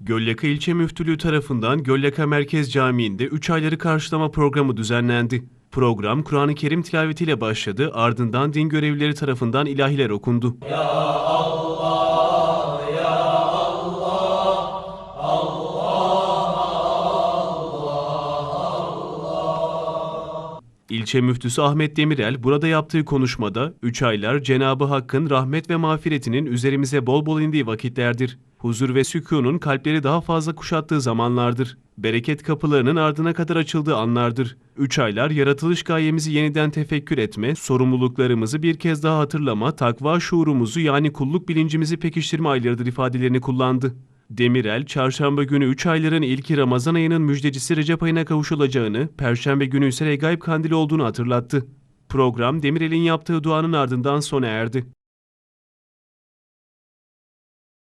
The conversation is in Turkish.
Gölyaka İlçe Müftülüğü tarafından Gölyaka Merkez Camii'nde 3 ayları karşılama programı düzenlendi. Program Kur'an-ı Kerim tilavetiyle başladı, ardından din görevlileri tarafından ilahiler okundu. İlçe müftüsü Ahmet Demirel burada yaptığı konuşmada 3 aylar Cenabı Hakk'ın rahmet ve mağfiretinin üzerimize bol bol indiği vakitlerdir. Huzur ve sükunun kalpleri daha fazla kuşattığı zamanlardır. Bereket kapılarının ardına kadar açıldığı anlardır. 3 aylar yaratılış gayemizi yeniden tefekkür etme, sorumluluklarımızı bir kez daha hatırlama, takva şuurumuzu yani kulluk bilincimizi pekiştirme aylarıdır ifadelerini kullandı. Demirel, çarşamba günü 3 ayların ilki Ramazan ayının müjdecisi Recep ayına kavuşulacağını, perşembe günü ise Regaib Kandili olduğunu hatırlattı. Program Demirel'in yaptığı duanın ardından sona erdi.